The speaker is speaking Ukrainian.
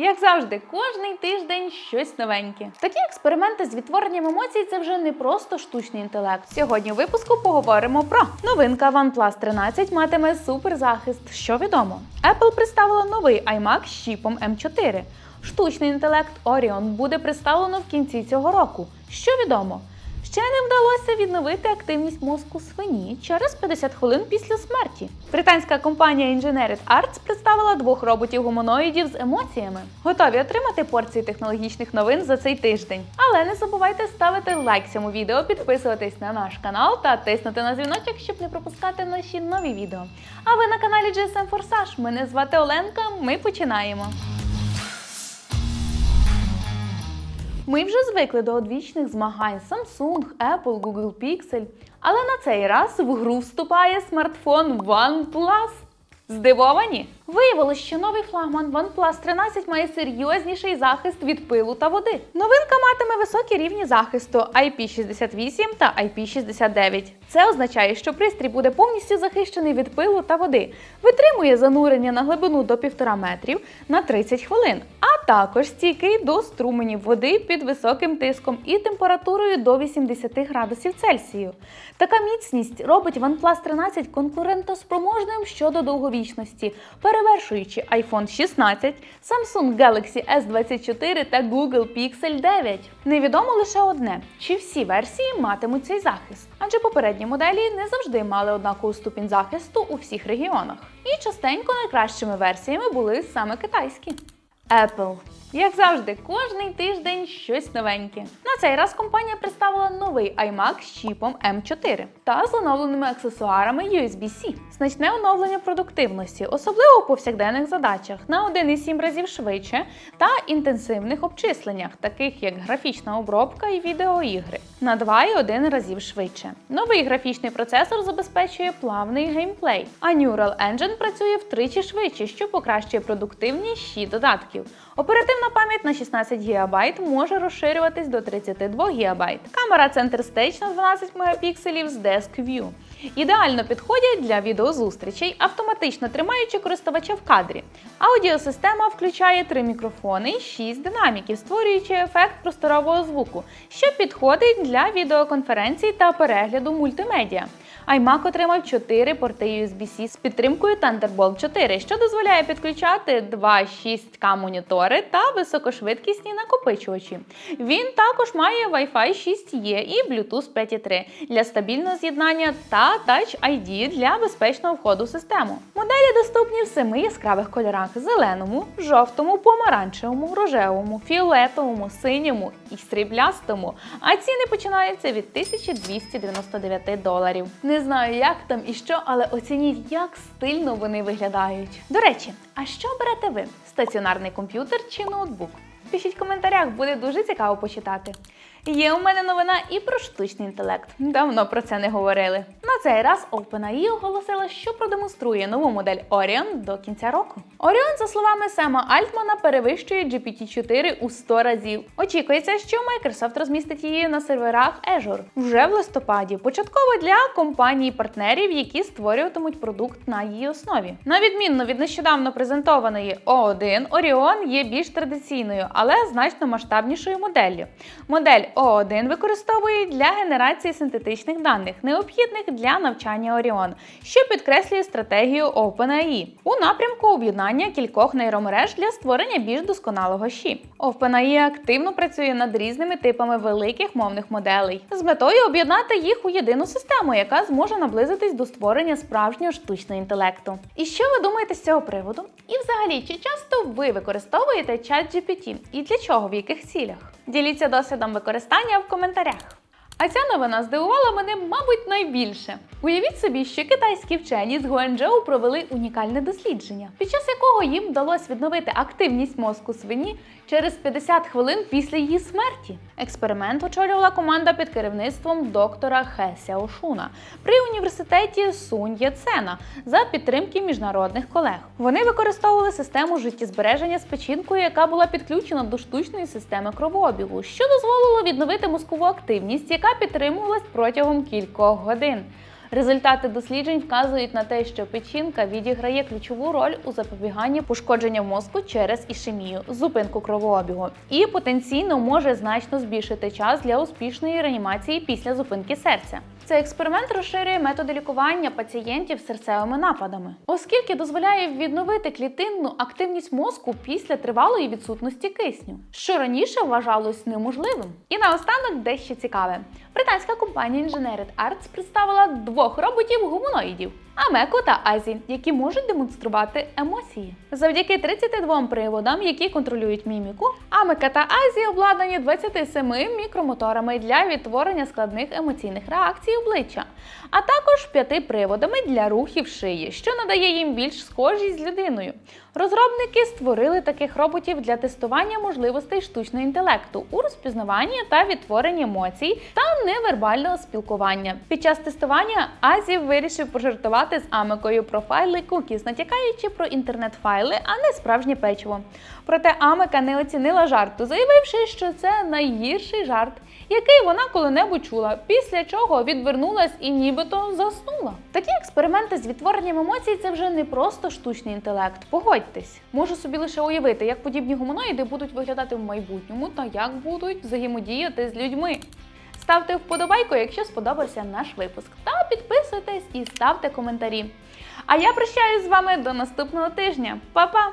Як завжди, кожний тиждень щось новеньке. Такі експерименти з відтворенням емоцій це вже не просто штучний інтелект. Сьогодні у випуску поговоримо про новинка OnePlus 13 матиме суперзахист. Що відомо? Apple представила новий iMac з чіпом M4. Штучний інтелект Orion буде представлено в кінці цього року. Що відомо? Ще не вдалося відновити активність мозку свині через 50 хвилин після смерті. Британська компанія Engineered Arts представила двох роботів-гуманоїдів з емоціями. Готові отримати порції технологічних новин за цей тиждень. Але не забувайте ставити лайк цьому відео, підписуватись на наш канал та тиснути на дзвіночок, щоб не пропускати наші нові відео. А ви на каналі GSM Forsage. Мене звати Оленка. Ми починаємо. Ми вже звикли до одвічних змагань Samsung, Apple, Google Pixel. Але на цей раз в гру вступає смартфон OnePlus. Здивовані? Виявилось, що новий флагман OnePlus 13 має серйозніший захист від пилу та води. Новинка матиме високі рівні захисту IP68 та IP69. Це означає, що пристрій буде повністю захищений від пилу та води, витримує занурення на глибину до 1,5 метрів на 30 хвилин, а також стійкий до струменів води під високим тиском і температурою до 80 градусів Цельсію. Така міцність робить OnePlus 13 конкурентоспроможним щодо довговічності, перевершуючи iPhone 16, Samsung Galaxy S24 та Google Pixel 9. Невідомо лише одне: чи всі версії матимуть цей захист, адже попередні моделі не завжди мали однакову ступінь захисту у всіх регіонах. І частенько найкращими версіями були саме китайські. Apple. Як завжди, кожний тиждень щось новеньке. На цей раз компанія представила новий iMac з чіпом M4 та з оновленими аксесуарами USB-C. Значне оновлення продуктивності, особливо у повсякденних задачах, на 1,7 разів швидше та інтенсивних обчисленнях, таких як графічна обробка і відеоігри, на 2,1 разів швидше. Новий графічний процесор забезпечує плавний геймплей, а Neural Engine працює втричі швидше, що покращує продуктивність ще додатків. Оперативна пам'ять на 16 ГБ може розширюватись до 32 ГБ. Камера Center Stage на 12 Мп з Desk View. Ідеально підходять для відеозустрічей, автоматично тримаючи користувача в кадрі. Аудіосистема включає три мікрофони і 6 динаміків, створюючи ефект просторового звуку, що підходить для відеоконференцій та перегляду мультимедіа. iMac отримав 4 порти USB-C з підтримкою Thunderbolt 4, що дозволяє підключати два 6К монітори та високошвидкісні накопичувачі. Він також має Wi-Fi 6E і Bluetooth 5.3 для стабільного з'єднання та Touch ID для безпечного входу в систему. Моделі доступні в семи яскравих кольорах: зеленому, жовтому, помаранчевому, рожевому, фіолетовому, синьому і сріблястому. А ціни починаються від 1299 доларів. Знаю, як там і що, але оцініть, як стильно вони виглядають. До речі, а що берете ви? Стаціонарний комп'ютер чи ноутбук? Пишіть в коментарях, буде дуже цікаво почитати. Є у мене новина і про штучний інтелект. Давно про це не говорили. На цей раз OpenAI оголосила, що продемонструє нову модель Orion до кінця року. Orion, за словами Сема Альтмана, перевищує GPT-4 у 100 разів. Очікується, що Microsoft розмістить її на серверах Azure вже в листопаді. Початково для компаній-партнерів, які створюватимуть продукт на її основі. На відмінно від нещодавно презентованої O1, Orion є більш традиційною, але значно масштабнішою моделлю. Модель O1 використовує для генерації синтетичних даних, необхідних для навчання Orion, що підкреслює стратегію OpenAI у напрямку об'єднання кількох нейромереж для створення більш досконалого ЩІ. OpenAI активно працює над різними типами великих мовних моделей з метою об'єднати їх у єдину систему, яка зможе наблизитись до створення справжнього штучного інтелекту. І що ви думаєте з цього приводу? І взагалі, чи часто ви використовуєте ChatGPT і для чого в яких цілях? Діліться досвідом використання в коментарях. А ця новина здивувала мене, мабуть, найбільше. Уявіть собі, що китайські вчені з Гуанчжоу провели унікальне дослідження, під час якого їм вдалося відновити активність мозку свині через 50 хвилин після її смерті. Експеримент очолювала команда під керівництвом доктора Хе Сяошуна при університеті Сунь Яцена за підтримки міжнародних колег. Вони використовували систему життєзбереження з печінкою, яка була підключена до штучної системи кровообігу, що дозволило відновити мозкову активність, яка підтримувалась протягом кількох годин. Результати досліджень вказують на те, що печінка відіграє ключову роль у запобіганні пошкодження мозку через ішемію, зупинку кровообігу, і потенційно може значно збільшити час для успішної реанімації після зупинки серця. Цей експеримент розширює методи лікування пацієнтів з серцевими нападами, оскільки дозволяє відновити клітинну активність мозку після тривалої відсутності кисню, що раніше вважалось неможливим. І наостанок дещо цікаве. Британська компанія Engineered Arts представила двох роботів-гуманоїдів Амеко та Азі, які можуть демонструвати емоції. Завдяки 32 приводам, які контролюють міміку, Амека та Азі обладнані 27 мікромоторами для відтворення складних емоційних реакцій обличчя, а також 5 приводами для рухів шиї, що надає їм більш схожість з людиною. Розробники створили таких роботів для тестування можливостей штучного інтелекту у розпізнаванні та відтворенні емоцій та невербального спілкування. Під час тестування Азі вирішив пожартувати з Амекою про файли cookies, натякаючи про інтернет-файли, а не справжнє печиво. Проте Амека не оцінила жарту, заявивши, що це найгірший жарт, який вона коли-небудь чула, після чого відвернулась і нібито заснула. Такі експерименти з відтворенням емоцій це вже не просто штучний інтелект. Погодьтесь, можу собі лише уявити, як подібні гуманоїди будуть виглядати в майбутньому та як будуть взаємодіяти з людьми. Ставте вподобайку, якщо сподобався наш випуск, та підписуйтесь і ставте коментарі. А я прощаюсь з вами до наступного тижня. Па-па!